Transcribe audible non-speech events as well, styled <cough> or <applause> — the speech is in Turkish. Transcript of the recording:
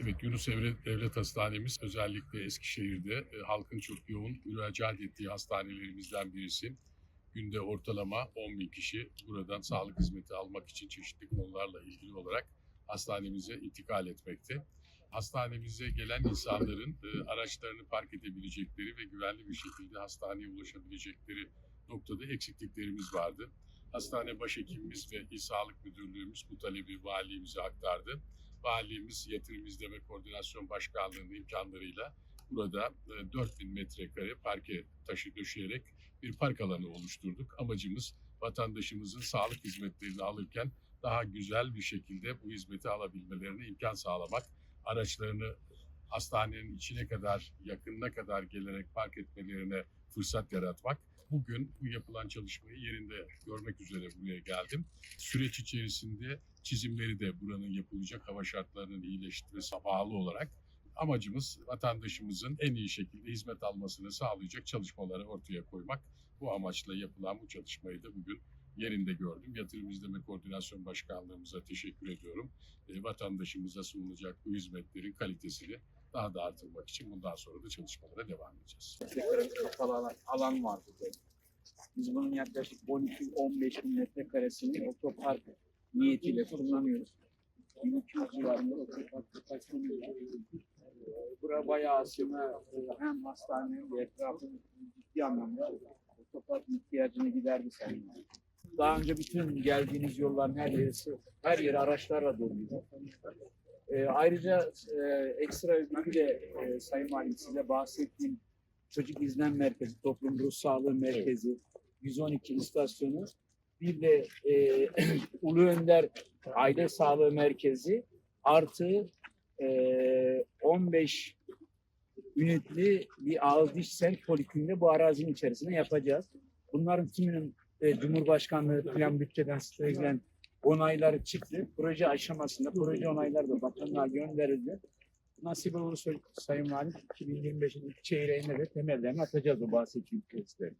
Evet, Yunus Emre Devlet Hastanemiz özellikle Eskişehir'de e, halkın çok yoğun müracaat ettiği hastanelerimizden birisi. Günde ortalama 10 bin kişi buradan sağlık hizmeti almak için çeşitli konularla ilgili olarak hastanemize intikal etmekte. Hastanemize gelen insanların e, araçlarını park edebilecekleri ve güvenli bir şekilde hastaneye ulaşabilecekleri noktada eksikliklerimiz vardı. Hastane başhekimimiz ve İl Sağlık Müdürlüğümüz bu talebi valiliğimize aktardı. Valiliğimiz Yatırım İzleme Koordinasyon Başkanlığı'nın imkanlarıyla burada e, 4000 metrekare parke taşı döşeyerek bir park alanı oluşturduk. Amacımız vatandaşımızın sağlık hizmetlerini alırken daha güzel bir şekilde bu hizmeti alabilmelerine imkan sağlamak. Araçlarını hastanenin içine kadar, yakınına kadar gelerek park etmelerine fırsat yaratmak. Bugün bu yapılan çalışmayı yerinde görmek üzere buraya geldim. Süreç içerisinde çizimleri de buranın yapılacak hava şartlarının iyileştirmesi bağlı olarak amacımız vatandaşımızın en iyi şekilde hizmet almasını sağlayacak çalışmaları ortaya koymak. Bu amaçla yapılan bu çalışmayı da bugün yerinde gördüm. Yatırım İzleme Koordinasyon Başkanlığımıza teşekkür ediyorum. E, vatandaşımıza sunulacak bu hizmetlerin kalitesini daha da artırmak için bundan sonra da çalışmalara devam edeceğiz. kapalı alan, alan var burada. Biz bunun yaklaşık 12-15 bin metrekaresini otopark niyetiyle kullanıyoruz. 1200 civarında otopark. Ee, Bura bayağı aslında e, hem hastane ve etrafın ciddi anlamda otopark ihtiyacını giderdi valim. Daha önce bütün geldiğiniz yolların her yeri, her yeri araçlarla doluydu. Ee, ayrıca e, ekstra bir de e, Sayın Valim size bahsettiğim Çocuk İzlem Merkezi, Toplum Ruh Sağlığı Merkezi, 112 istasyonu, bir de e, <clears throat> Ulu Önder Aile Sağlığı Merkezi artı e, 15 ünitli bir ağız diş sent polikliniği bu arazinin içerisine yapacağız. Bunların tümünün e, Cumhurbaşkanlığı plan bütçeden sürecilen onayları çıktı. Proje aşamasında proje onayları da bakanlığa gönderildi. Nasip olursa Sayın Valim 2025'in ilk çeyreğinde de temellerini atacağız o bahsettiğim tesislerin.